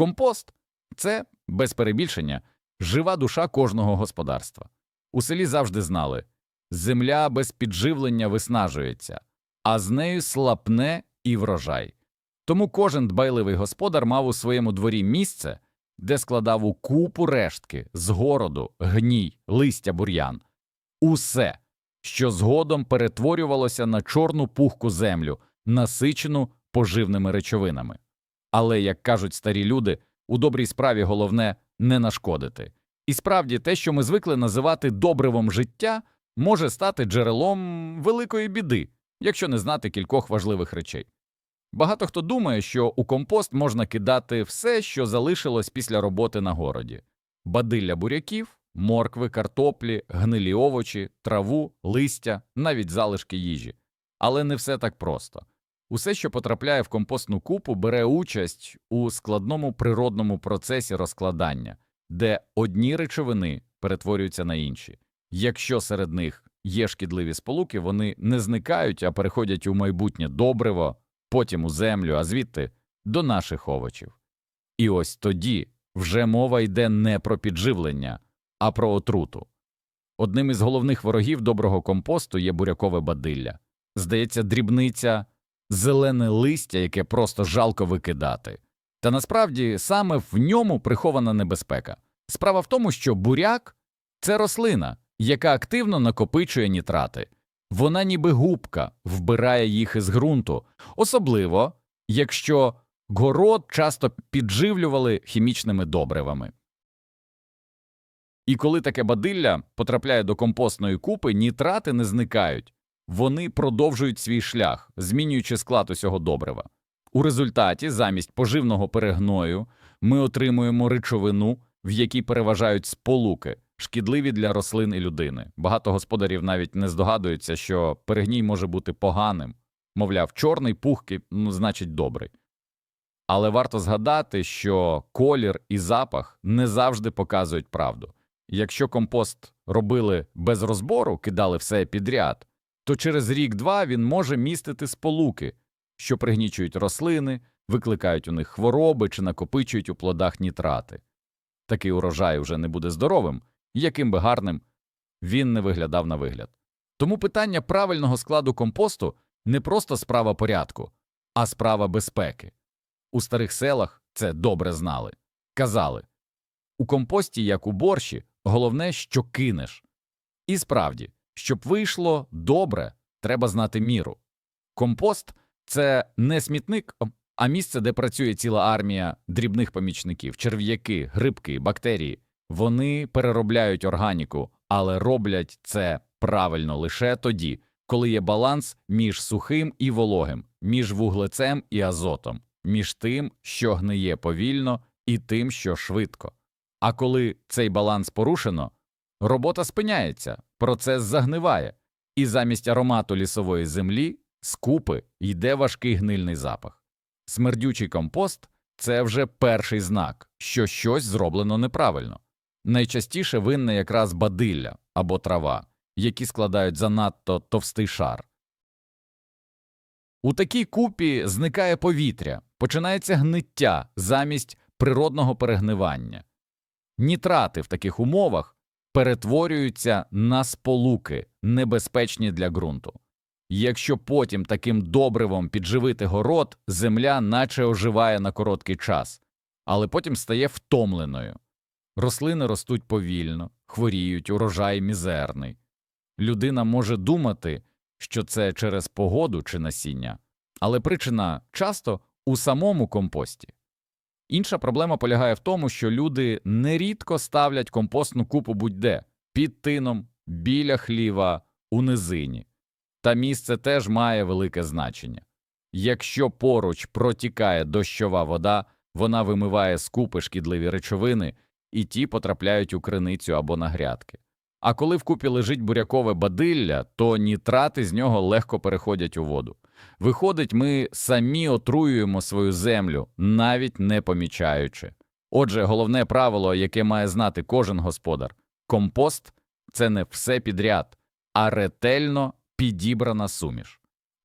Компост це, без перебільшення, жива душа кожного господарства. У селі завжди знали земля без підживлення виснажується, а з нею слабне і врожай. Тому кожен дбайливий господар мав у своєму дворі місце, де складав у купу рештки з городу, гній, листя бур'ян. Усе, що згодом перетворювалося на чорну пухку землю, насичену поживними речовинами. Але, як кажуть старі люди, у добрій справі головне не нашкодити. І справді те, що ми звикли називати добривом життя, може стати джерелом великої біди, якщо не знати кількох важливих речей. Багато хто думає, що у компост можна кидати все, що залишилось після роботи на городі: бадилля буряків, моркви, картоплі, гнилі овочі, траву, листя, навіть залишки їжі. Але не все так просто. Усе, що потрапляє в компостну купу, бере участь у складному природному процесі розкладання, де одні речовини перетворюються на інші. Якщо серед них є шкідливі сполуки, вони не зникають, а переходять у майбутнє добриво, потім у землю, а звідти до наших овочів. І ось тоді вже мова йде не про підживлення, а про отруту. Одним із головних ворогів доброго компосту є бурякове бадилля. Здається, дрібниця зелене листя, яке просто жалко викидати. Та насправді саме в ньому прихована небезпека. Справа в тому, що буряк це рослина, яка активно накопичує нітрати. Вона ніби губка вбирає їх із ґрунту, особливо якщо город часто підживлювали хімічними добривами. І коли таке бадилля потрапляє до компостної купи, нітрати не зникають, вони продовжують свій шлях, змінюючи склад усього добрива. У результаті, замість поживного перегною, ми отримуємо речовину, в якій переважають сполуки, шкідливі для рослин і людини. Багато господарів навіть не здогадуються, що перегній може бути поганим, мовляв, чорний пухкий, ну, значить добрий. Але варто згадати, що колір і запах не завжди показують правду. Якщо компост робили без розбору, кидали все підряд, то через рік-два він може містити сполуки, що пригнічують рослини, викликають у них хвороби чи накопичують у плодах нітрати. Такий урожай вже не буде здоровим, яким би гарним він не виглядав на вигляд. Тому питання правильного складу компосту не просто справа порядку, а справа безпеки. У старих селах це добре знали. Казали у компості, як у борщі, головне, що кинеш. І справді, щоб вийшло добре, треба знати міру. Компост це не смітник, а місце, де працює ціла армія дрібних помічників, черв'яки, грибки, бактерії. Вони переробляють органіку, але роблять це правильно лише тоді, коли є баланс між сухим і вологим, між вуглецем і азотом, між тим, що гниє повільно, і тим, що швидко. А коли цей баланс порушено, робота спиняється, процес загниває, і замість аромату лісової землі з йде важкий гнильний запах. Смердючий компост це вже перший знак, що щось зроблено неправильно. Найчастіше винне якраз бадилля або трава, які складають занадто товстий шар. У такій купі зникає повітря, починається гниття замість природного перегнивання. Нітрати в таких умовах перетворюються на сполуки, небезпечні для ґрунту. Якщо потім таким добривом підживити город, земля наче оживає на короткий час, але потім стає втомленою. Рослини ростуть повільно, хворіють, урожай мізерний. Людина може думати, що це через погоду чи насіння, але причина часто у самому компості. Інша проблема полягає в тому, що люди нерідко ставлять компостну купу будь-де під тином, біля хліва, у низині. Та місце теж має велике значення. Якщо поруч протікає дощова вода, вона вимиває з купи шкідливі речовини, і ті потрапляють у криницю або на грядки. А коли в купі лежить бурякове бадилля, то нітрати з нього легко переходять у воду. Виходить, ми самі отруюємо свою землю, навіть не помічаючи. Отже, головне правило, яке має знати кожен господар компост це не все підряд, а ретельно підібрана суміш.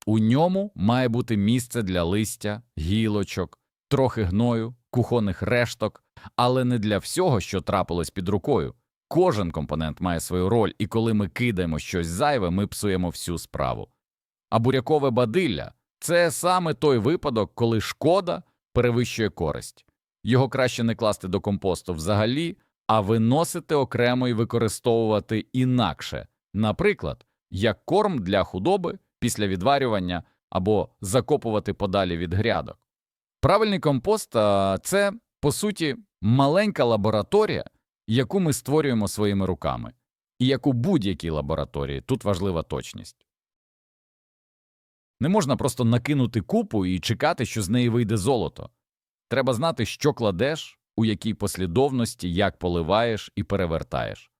У ньому має бути місце для листя, гілочок, трохи гною, кухонних решток, але не для всього, що трапилось під рукою. Кожен компонент має свою роль, і коли ми кидаємо щось зайве, ми псуємо всю справу. А бурякове бадилля це саме той випадок, коли шкода перевищує користь. Його краще не класти до компосту взагалі, а виносити окремо і використовувати інакше, наприклад, як корм для худоби після відварювання або закопувати подалі від грядок. Правильний компост це, по суті, маленька лабораторія, яку ми створюємо своїми руками, і як у будь-якій лабораторії тут важлива точність. Не можна просто накинути купу і чекати, що з неї вийде золото. Треба знати, що кладеш, у якій послідовності, як поливаєш і перевертаєш.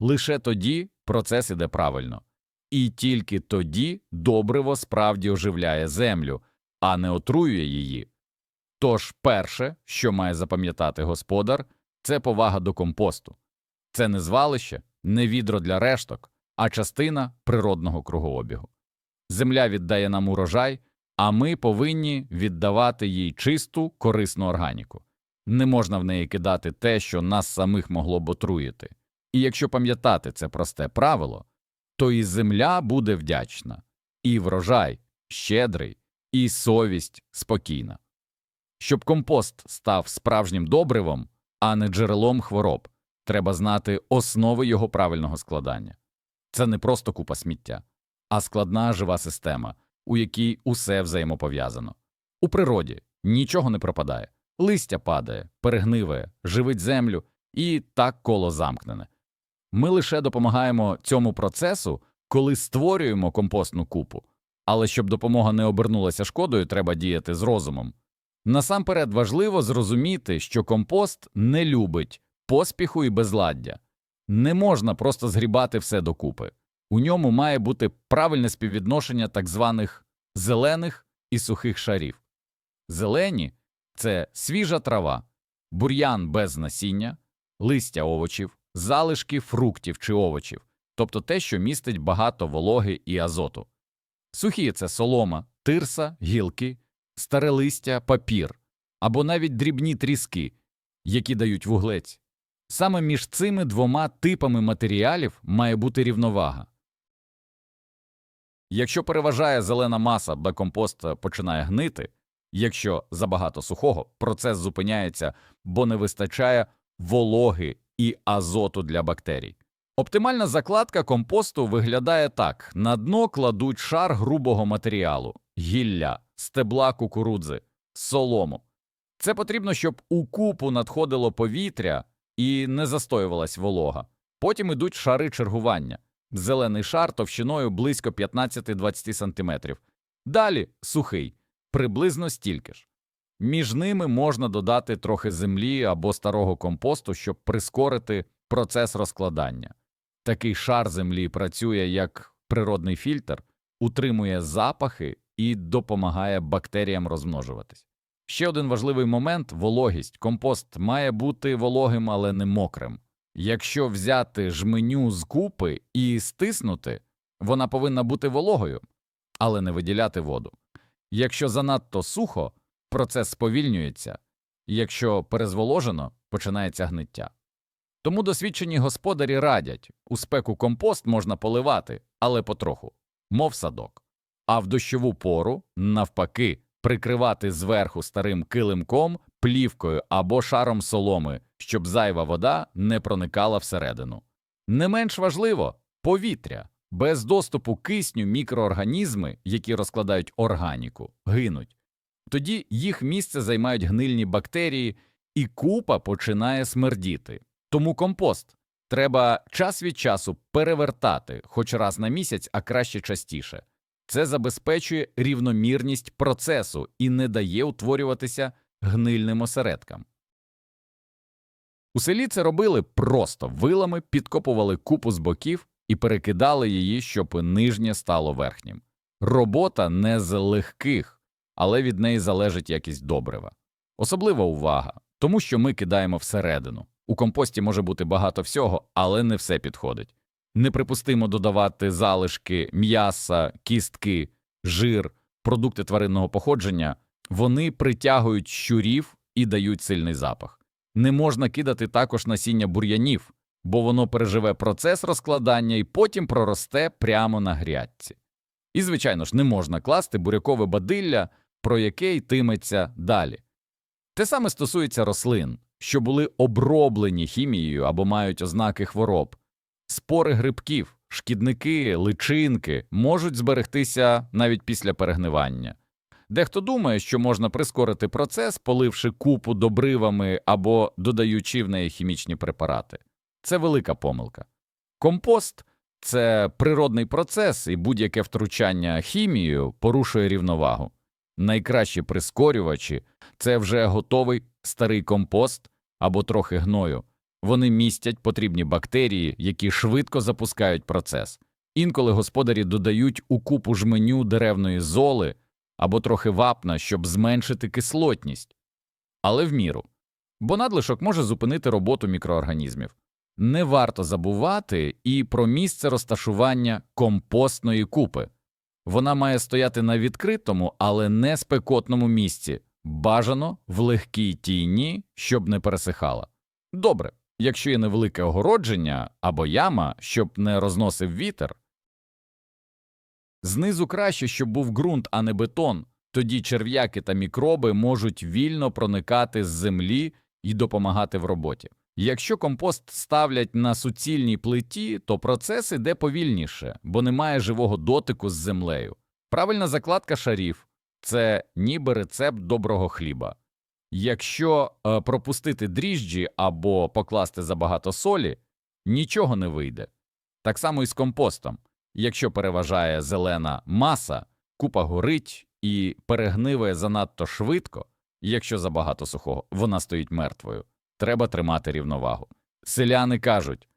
Лише тоді процес іде правильно. І тільки тоді добриво справді оживляє землю, а не отруює її. Тож перше, що має запам'ятати господар, це повага до компосту. Це не звалище, не відро для решток, а частина природного кругообігу. Земля віддає нам урожай, а ми повинні віддавати їй чисту, корисну органіку. Не можна в неї кидати те, що нас самих могло б отруїти. І якщо пам'ятати це просте правило, то і земля буде вдячна, і врожай щедрий, і совість спокійна. Щоб компост став справжнім добривом, а не джерелом хвороб, треба знати основи його правильного складання. Це не просто купа сміття, а складна жива система, у якій усе взаємопов'язано. У природі нічого не пропадає, листя падає, перегниває, живить землю, і так коло замкнене. Ми лише допомагаємо цьому процесу, коли створюємо компостну купу, але щоб допомога не обернулася шкодою, треба діяти з розумом. Насамперед важливо зрозуміти, що компост не любить поспіху і безладдя. Не можна просто згрібати все докупи. У ньому має бути правильне співвідношення так званих зелених і сухих шарів. Зелені це свіжа трава, бур'ян без насіння, листя овочів, залишки фруктів чи овочів, тобто те, що містить багато вологи і азоту. Сухі це солома, тирса, гілки, старе листя, папір або навіть дрібні тріски, які дають вуглець. Саме між цими двома типами матеріалів має бути рівновага. Якщо переважає зелена маса, бо компост починає гнити, якщо забагато сухого, процес зупиняється, бо не вистачає вологи і азоту для бактерій. Оптимальна закладка компосту виглядає так: на дно кладуть шар грубого матеріалу, гілля, стебла кукурудзи, солому. Це потрібно, щоб у купу надходило повітря і не застоювалась волога. Потім ідуть шари чергування. Зелений шар товщиною близько 15-20 см. Далі сухий, приблизно стільки ж. Між ними можна додати трохи землі або старого компосту, щоб прискорити процес розкладання. Такий шар землі працює як природний фільтр, утримує запахи і допомагає бактеріям розмножуватись. Ще один важливий момент вологість. Компост має бути вологим, але не мокрим. Якщо взяти жменю з купи і стиснути, вона повинна бути вологою, але не виділяти воду. Якщо занадто сухо, процес сповільнюється, якщо перезволожено, починається гниття. Тому досвідчені господарі радять у спеку компост можна поливати, але потроху, мов садок. А в дощову пору, навпаки, прикривати зверху старим килимком, плівкою або шаром соломи, щоб зайва вода не проникала всередину. Не менш важливо повітря. Без доступу кисню мікроорганізми, які розкладають органіку, гинуть. Тоді їх місце займають гнильні бактерії, і купа починає смердіти. Тому компост треба час від часу перевертати, хоч раз на місяць, а краще частіше. Це забезпечує рівномірність процесу і не дає утворюватися гнильним осередкам. У селі це робили просто вилами, підкопували купу з боків і перекидали її, щоб нижнє стало верхнім. Робота не з легких, але від неї залежить якість добрива. Особлива увага, тому що ми кидаємо всередину. У компості може бути багато всього, але не все підходить. Неприпустимо додавати залишки м'яса, кістки, жир, продукти тваринного походження. Вони притягують щурів і дають сильний запах. Не можна кидати також насіння бур'янів, бо воно переживе процес розкладання і потім проросте прямо на грядці. І, звичайно ж, не можна класти бурякове бадилля, про яке йтиметься далі. Те саме стосується рослин, що були оброблені хімією або мають ознаки хвороб. Спори грибків, шкідники, личинки можуть зберегтися навіть після перегнивання. Дехто думає, що можна прискорити процес, поливши купу добривами або додаючи в неї хімічні препарати. Це велика помилка. Компост це природний процес, і будь-яке втручання хімією порушує рівновагу. Найкращі прискорювачі це вже готовий старий компост або трохи гною. Вони містять потрібні бактерії, які швидко запускають процес. Інколи господарі додають у купу жменю деревної золи або трохи вапна, щоб зменшити кислотність, але в міру. Бо надлишок може зупинити роботу мікроорганізмів. Не варто забувати і про місце розташування компостної купи. Вона має стояти на відкритому, але не спекотному місці, бажано в легкій тіні, щоб не пересихала. Добре, якщо є невелике огородження або яма, щоб не розносив вітер. Знизу краще, щоб був ґрунт, а не бетон, тоді черв'яки та мікроби можуть вільно проникати з землі і допомагати в роботі. Якщо компост ставлять на суцільній плиті, то процес іде повільніше, бо немає живого дотику з землею. Правильна закладка шарів це ніби рецепт доброго хліба. Якщо е, пропустити дріжджі або покласти забагато солі, нічого не вийде. Так само і з компостом. Якщо переважає зелена маса, купа горить і перегниває занадто швидко, якщо забагато сухого, вона стоїть мертвою. Треба тримати рівновагу. Селяни кажуть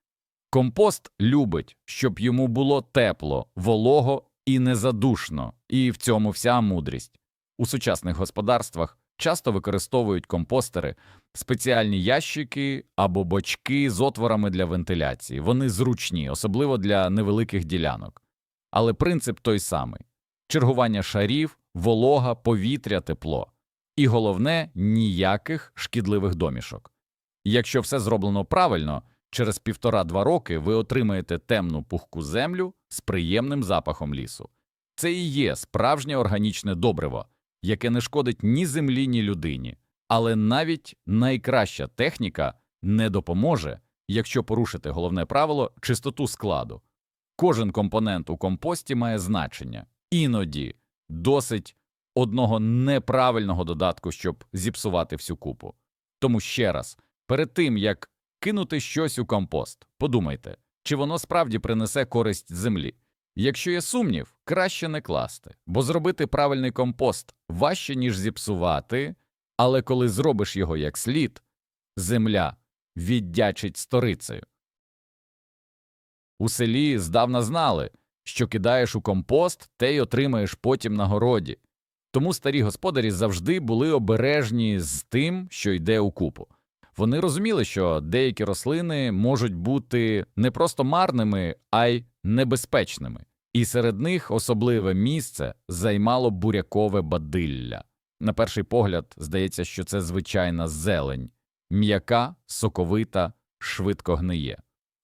компост любить, щоб йому було тепло, волого і незадушно, і в цьому вся мудрість. У сучасних господарствах часто використовують компостери, спеціальні ящики або бочки з отворами для вентиляції. Вони зручні, особливо для невеликих ділянок. Але принцип той самий чергування шарів, волога, повітря, тепло. І головне ніяких шкідливих домішок. Якщо все зроблено правильно, через півтора-два роки ви отримаєте темну пухку землю з приємним запахом лісу. Це і є справжнє органічне добриво, яке не шкодить ні землі, ні людині. Але навіть найкраща техніка не допоможе, якщо порушити головне правило чистоту складу. Кожен компонент у компості має значення, іноді досить одного неправильного додатку, щоб зіпсувати всю купу. Тому ще раз, перед тим як кинути щось у компост, подумайте, чи воно справді принесе користь землі. Якщо є сумнів, краще не класти, бо зробити правильний компост важче, ніж зіпсувати, але коли зробиш його як слід, земля віддячить сторицею. У селі здавна знали, що кидаєш у компост, те й отримаєш потім на городі. Тому старі господарі завжди були обережні з тим, що йде у купу. Вони розуміли, що деякі рослини можуть бути не просто марними, а й небезпечними, і серед них особливе місце займало бурякове бадилля. На перший погляд здається, що це звичайна зелень, м'яка, соковита, швидко гниє.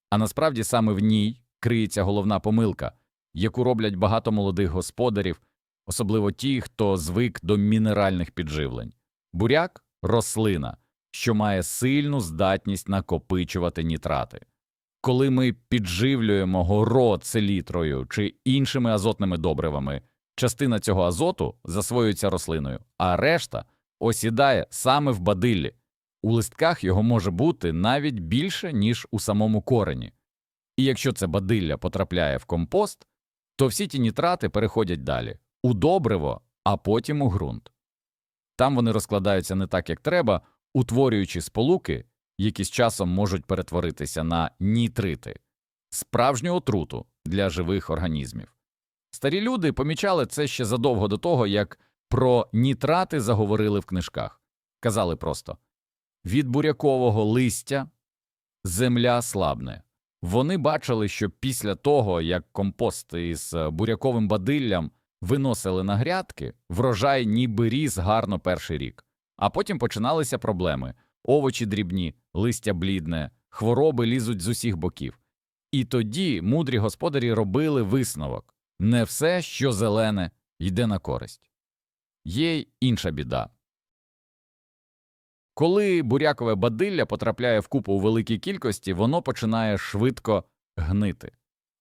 А насправді саме в ній криється головна помилка, яку роблять багато молодих господарів, особливо ті, хто звик до мінеральних підживлень. Буряк рослина, що має сильну здатність накопичувати нітрати. Коли ми підживлюємо город селітрою чи іншими азотними добривами, частина цього азоту засвоюється рослиною, а решта осідає саме в бадиллі. У листках його може бути навіть більше, ніж у самому корені. І якщо це бадилля потрапляє в компост, то всі ті нітрати переходять далі у добриво, а потім у ґрунт. Там вони розкладаються не так, як треба, утворюючи сполуки, які з часом можуть перетворитися на нітрити, справжню отруту для живих організмів. Старі люди помічали це ще задовго до того, як про нітрати заговорили в книжках. Казали просто від бурякового листя земля слабне. Вони бачили, що після того, як компост із буряковим бадиллям виносили на грядки, врожай ніби ріс гарно перший рік. А потім починалися проблеми овочі дрібні, листя блідне, хвороби лізуть з усіх боків. І тоді мудрі господарі робили висновок не все, що зелене, йде на користь. Є й інша біда. Коли бурякове бадилля потрапляє в купу у великій кількості, воно починає швидко гнити.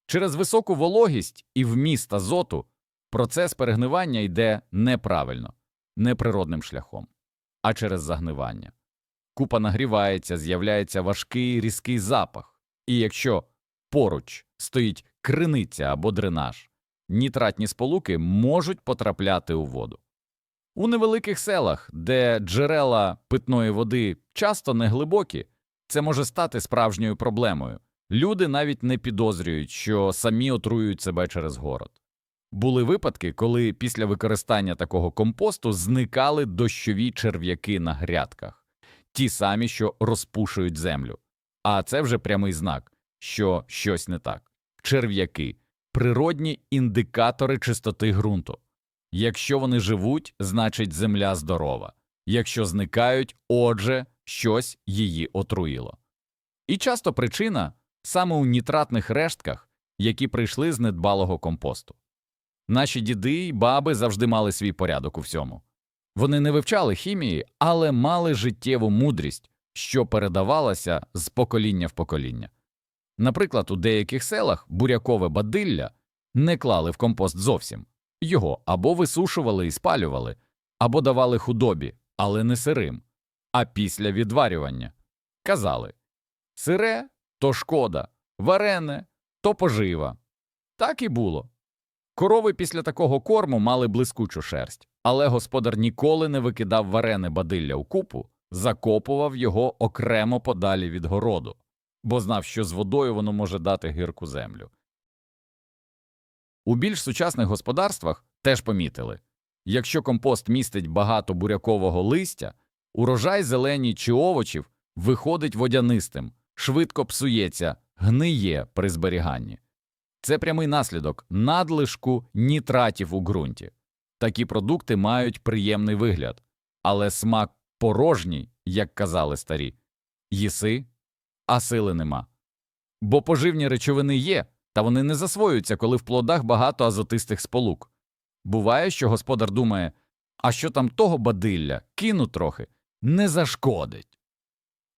Через високу вологість і вміст азоту процес перегнивання йде неправильно, не природним шляхом, а через загнивання. Купа нагрівається, з'являється важкий різкий запах, і якщо поруч стоїть криниця або дренаж, нітратні сполуки можуть потрапляти у воду. У невеликих селах, де джерела питної води часто неглибокі, це може стати справжньою проблемою. Люди навіть не підозрюють, що самі отруюють себе через город. Були випадки, коли після використання такого компосту зникали дощові черв'яки на грядках, ті самі, що розпушують землю. А це вже прямий знак, що щось не так. Черв'яки природні індикатори чистоти ґрунту. Якщо вони живуть, значить земля здорова. Якщо зникають, отже, щось її отруїло. І часто причина саме у нітратних рештках, які прийшли з недбалого компосту. Наші діди й баби завжди мали свій порядок у всьому. Вони не вивчали хімії, але мали життєву мудрість, що передавалася з покоління в покоління. Наприклад, у деяких селах бурякове бадилля не клали в компост зовсім. Його або висушували і спалювали, або давали худобі, але не сирим, а після відварювання. Казали сире то шкода, варене то пожива. Так і було. Корови після такого корму мали блискучу шерсть, але господар ніколи не викидав варене бадилля у купу, закопував його окремо подалі від городу, бо знав, що з водою воно може дати гірку землю. У більш сучасних господарствах теж помітили якщо компост містить багато бурякового листя, урожай зеленій чи овочів виходить водянистим, швидко псується, гниє при зберіганні. Це прямий наслідок надлишку нітратів у ґрунті. Такі продукти мають приємний вигляд, але смак порожній, як казали старі. Їси, а сили нема. Бо поживні речовини є, та вони не засвоюються, коли в плодах багато азотистих сполук. Буває, що господар думає, а що там того бадилля, кину трохи, не зашкодить.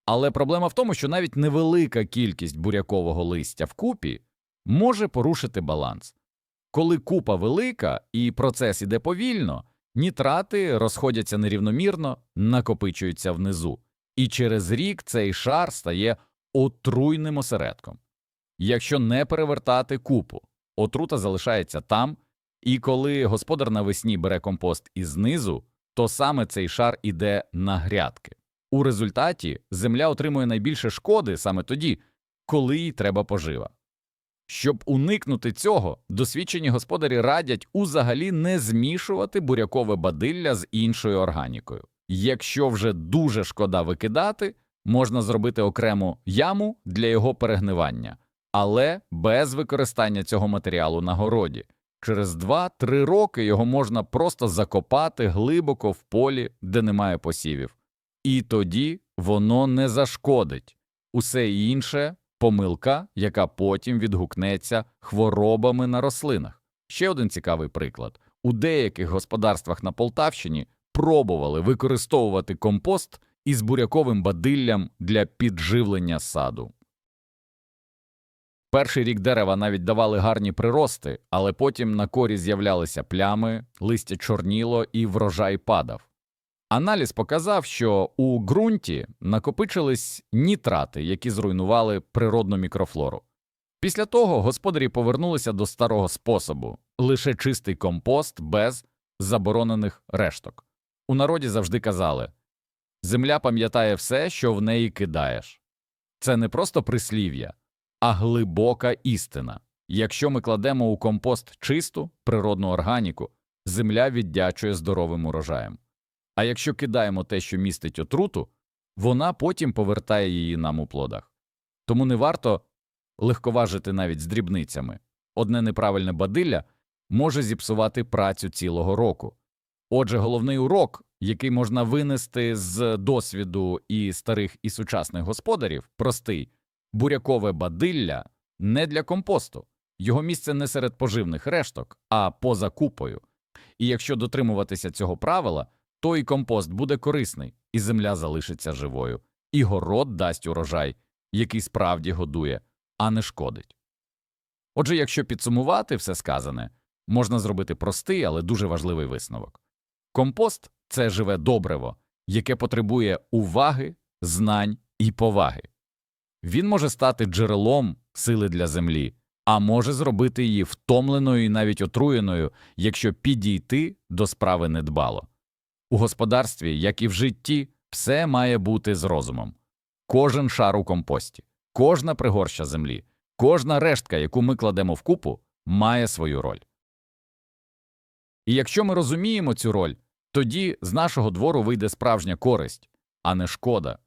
Але проблема в тому, що навіть невелика кількість бурякового листя в купі може порушити баланс. Коли купа велика і процес іде повільно, нітрати розходяться нерівномірно, накопичуються внизу, і через рік цей шар стає отруйним осередком. Якщо не перевертати купу, отрута залишається там, і коли господар навесні бере компост із низу, то саме цей шар іде на грядки. У результаті земля отримує найбільше шкоди саме тоді, коли їй треба пожива. Щоб уникнути цього, досвідчені господарі радять узагалі не змішувати бурякове бадилля з іншою органікою. Якщо вже дуже шкода викидати, можна зробити окрему яму для його перегнивання, але без використання цього матеріалу на городі. Через 2-3 роки його можна просто закопати глибоко в полі, де немає посівів. І тоді воно не зашкодить. Усе інше помилка, яка потім відгукнеться хворобами на рослинах. Ще один цікавий приклад: у деяких господарствах на Полтавщині пробували використовувати компост із буряковим бадиллям для підживлення саду. Перший рік дерева навіть давали гарні прирости, але потім на корі з'являлися плями, листя чорніло і врожай падав. Аналіз показав, що у ґрунті накопичились нітрати, які зруйнували природну мікрофлору. Після того господарі повернулися до старого способу лише чистий компост без заборонених решток. У народі завжди казали земля пам'ятає все, що в неї кидаєш. Це не просто прислів'я, а глибока істина. Якщо ми кладемо у компост чисту природну органіку, земля віддячує здоровим урожаєм. А якщо кидаємо те, що містить отруту, вона потім повертає її нам у плодах. Тому не варто легковажити навіть з дрібницями. Одне неправильне бадилля може зіпсувати працю цілого року. Отже, головний урок який можна винести з досвіду і старих і сучасних господарів, простий бурякове бадилля не для компосту. Його місце не серед поживних решток, а поза купою. І якщо дотримуватися цього правила, то і компост буде корисний, і земля залишиться живою, і город дасть урожай, який справді годує, а не шкодить. Отже, якщо підсумувати все сказане, можна зробити простий, але дуже важливий висновок. Компост це живе добриво, яке потребує уваги, знань і поваги. Він може стати джерелом сили для землі, а може зробити її втомленою і навіть отруєною, якщо підійти до справи недбало. У господарстві, як і в житті, все має бути з розумом. Кожен шар у компості, кожна пригорща землі, кожна рештка, яку ми кладемо в купу, має свою роль. І якщо ми розуміємо цю роль, тоді з нашого двору вийде справжня користь, а не шкода.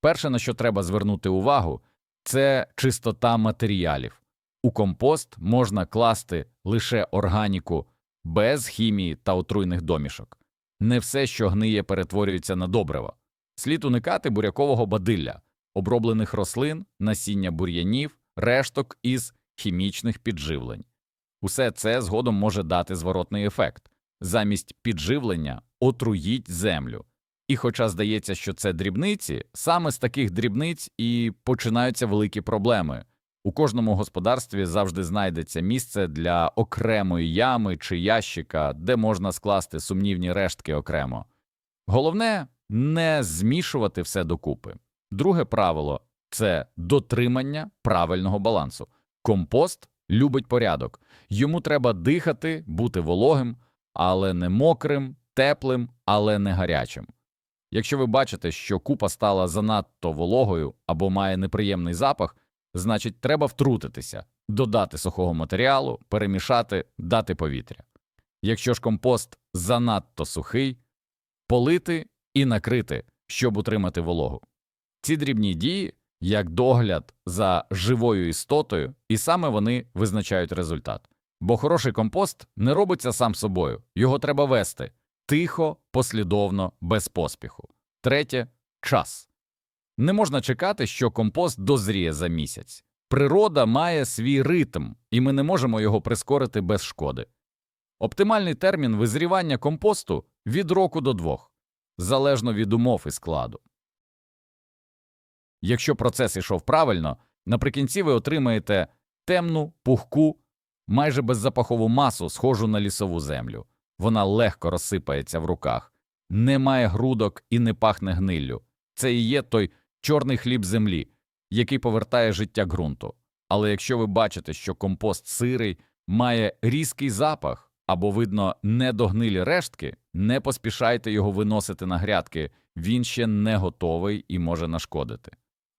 Перше, на що треба звернути увагу, це чистота матеріалів. У компост можна класти лише органіку без хімії та отруйних домішок. Не все, що гниє, перетворюється на добриво. Слід уникати бурякового бадилля, оброблених рослин, насіння бур'янів, решток із хімічних підживлень. Усе це згодом може дати зворотний ефект. Замість підживлення отруїть землю. І хоча здається, що це дрібниці, саме з таких дрібниць і починаються великі проблеми. У кожному господарстві завжди знайдеться місце для окремої ями чи ящика, де можна скласти сумнівні рештки окремо. Головне не змішувати все докупи. Друге правило це дотримання правильного балансу. Компост любить порядок. Йому треба дихати, бути вологим, але не мокрим, теплим, але не гарячим. Якщо ви бачите, що купа стала занадто вологою або має неприємний запах, значить треба втрутитися, додати сухого матеріалу, перемішати, дати повітря. Якщо ж компост занадто сухий, полити і накрити, щоб утримати вологу. Ці дрібні дії як догляд за живою істотою, і саме вони визначають результат. Бо хороший компост не робиться сам собою, його треба вести тихо, послідовно, без поспіху. Третє час. Не можна чекати, що компост дозріє за місяць. Природа має свій ритм, і ми не можемо його прискорити без шкоди. Оптимальний термін визрівання компосту від року до двох, залежно від умов і складу. Якщо процес ішов правильно, наприкінці ви отримаєте темну, пухку, майже беззапахову масу, схожу на лісову землю. Вона легко розсипається в руках, не має грудок і не пахне гниллю. Це і є той чорний хліб землі, який повертає життя ґрунту. Але якщо ви бачите, що компост сирий має різкий запах або, видно, недогнилі рештки, не поспішайте його виносити на грядки, він ще не готовий і може нашкодити.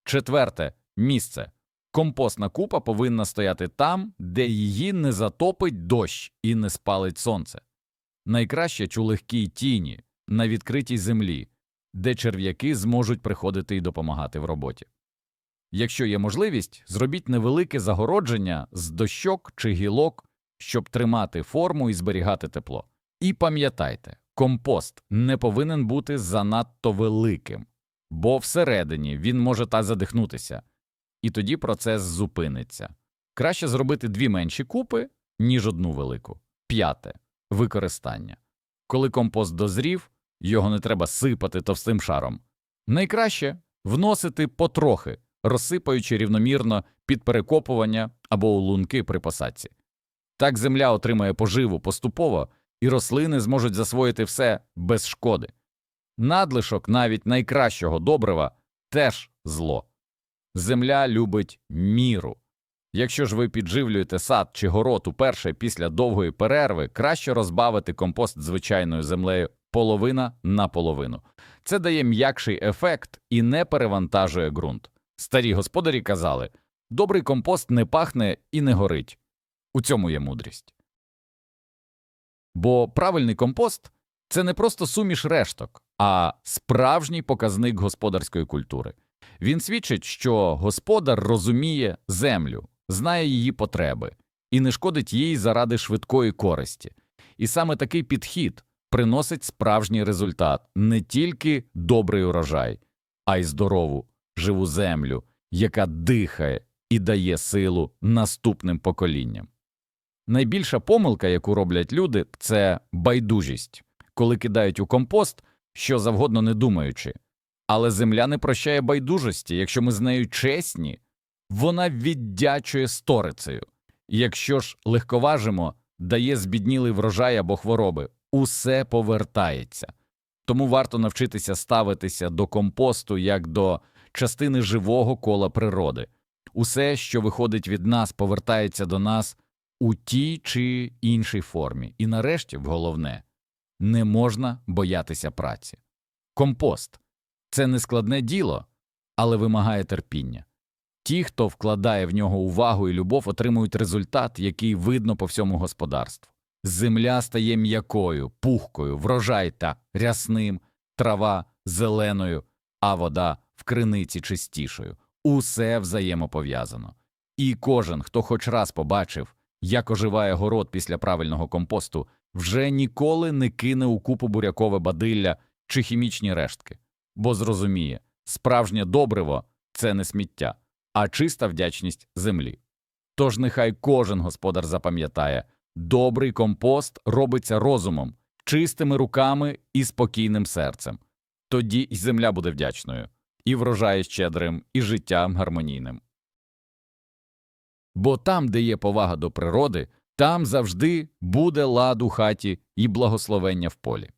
Четверте місце. Компостна купа повинна стояти там, де її не затопить дощ і не спалить сонце. Найкраще у легкій тіні, на відкритій землі, де черв'яки зможуть приходити і допомагати в роботі. Якщо є можливість, зробіть невелике загородження з дощок чи гілок, щоб тримати форму і зберігати тепло. І пам'ятайте, компост не повинен бути занадто великим, бо всередині він може та задихнутися, і тоді процес зупиниться. Краще зробити дві менші купи, ніж одну велику. П'яте використання. Коли компост дозрів, його не треба сипати товстим шаром. Найкраще вносити потрохи, розсипаючи рівномірно під перекопування або у лунки при посадці. Так земля отримає поживу поступово, і рослини зможуть засвоїти все без шкоди. Надлишок навіть найкращого добрива теж зло. Земля любить міру. Якщо ж ви підживлюєте сад чи город уперше після довгої перерви, краще розбавити компост звичайною землею половина на половину. Це дає м'якший ефект і не перевантажує ґрунт. Старі господарі казали добрий компост не пахне і не горить. У цьому є мудрість. Бо правильний компост це не просто суміш решток, а справжній показник господарської культури. Він свідчить, що господар розуміє землю, знає її потреби і не шкодить їй заради швидкої користі. І саме такий підхід приносить справжній результат не тільки добрий урожай, а й здорову, живу землю, яка дихає і дає силу наступним поколінням. Найбільша помилка, яку роблять люди, це байдужість, коли кидають у компост, що завгодно не думаючи. Але земля не прощає байдужості, якщо ми з нею чесні, вона віддячує сторицею. Якщо ж легковажимо, дає збіднілий врожай або хвороби, усе повертається. Тому варто навчитися ставитися до компосту як до частини живого кола природи. Усе, що виходить від нас, повертається до нас у тій чи іншій формі. І нарешті, головне, не можна боятися праці. Компост це не складне діло, але вимагає терпіння. Ті, хто вкладає в нього увагу і любов, отримують результат, який видно по всьому господарству. Земля стає м'якою, пухкою, врожай та рясним, трава зеленою, а вода в криниці чистішою. Усе взаємопов'язано. І кожен, хто хоч раз побачив, як оживає город після правильного компосту, вже ніколи не кине у купу бурякове бадилля чи хімічні рештки, бо зрозуміє, справжнє добриво це не сміття, а чиста вдячність землі. Тож нехай кожен господар запам'ятає, добрий компост робиться розумом, чистими руками і спокійним серцем. Тоді й земля буде вдячною, і врожає щедрим, і життям гармонійним. Бо там, де є повага до природи, там завжди буде лад у хаті і благословення в полі.